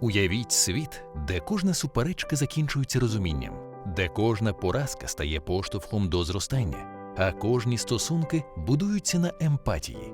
Уявіть світ, де кожна суперечка закінчується розумінням, де кожна поразка стає поштовхом до зростання, а кожні стосунки будуються на емпатії.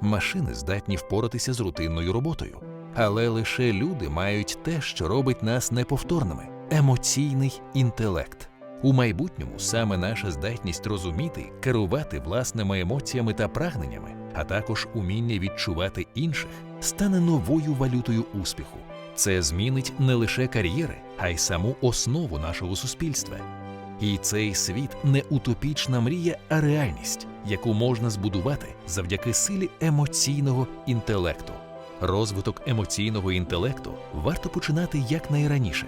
Машини здатні впоратися з рутинною роботою, але лише люди мають те, що робить нас неповторними емоційний інтелект. У майбутньому саме наша здатність розуміти, керувати власними емоціями та прагненнями, а також уміння відчувати інших, стане новою валютою успіху. Це змінить не лише кар'єри, а й саму основу нашого суспільства. І цей світ не утопічна мрія, а реальність, яку можна збудувати завдяки силі емоційного інтелекту. Розвиток емоційного інтелекту варто починати якнайраніше.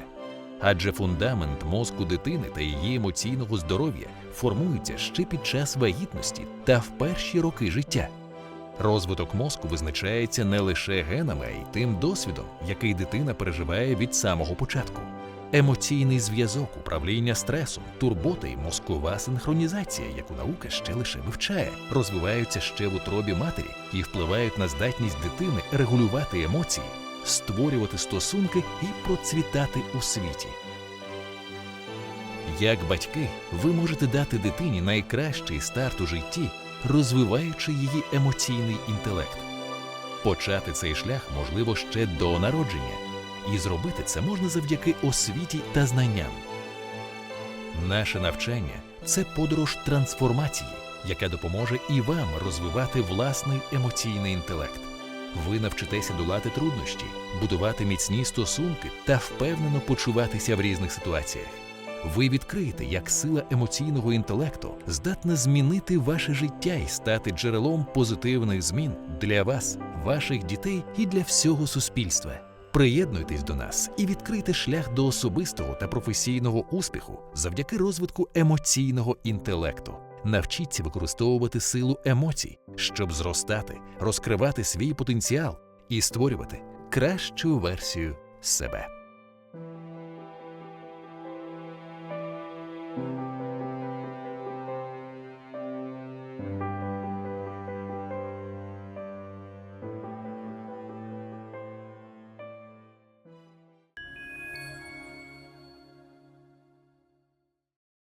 Адже фундамент мозку дитини та її емоційного здоров'я формується ще під час вагітності та в перші роки життя. Розвиток мозку визначається не лише генами, а й тим досвідом, який дитина переживає від самого початку. Емоційний зв'язок, управління стресом, турбота і мозкова синхронізація, яку наука ще лише вивчає, розвиваються ще в утробі матері і впливають на здатність дитини регулювати емоції, створювати стосунки і процвітати у світі. Як батьки, ви можете дати дитині найкращий старт у житті, розвиваючи її емоційний інтелект. Почати цей шлях можливо ще до народження, і зробити це можна завдяки освіті та знанням. Наше навчання це подорож трансформації, яка допоможе і вам розвивати власний емоційний інтелект. Ви навчитеся долати труднощі, будувати міцні стосунки та впевнено почуватися в різних ситуаціях. Ви відкриєте, як сила емоційного інтелекту здатна змінити ваше життя і стати джерелом позитивних змін для вас, ваших дітей і для всього суспільства. Приєднуйтесь до нас і відкрийте шлях до особистого та професійного успіху завдяки розвитку емоційного інтелекту. Навчіться використовувати силу емоцій, щоб зростати, розкривати свій потенціал і створювати кращу версію себе.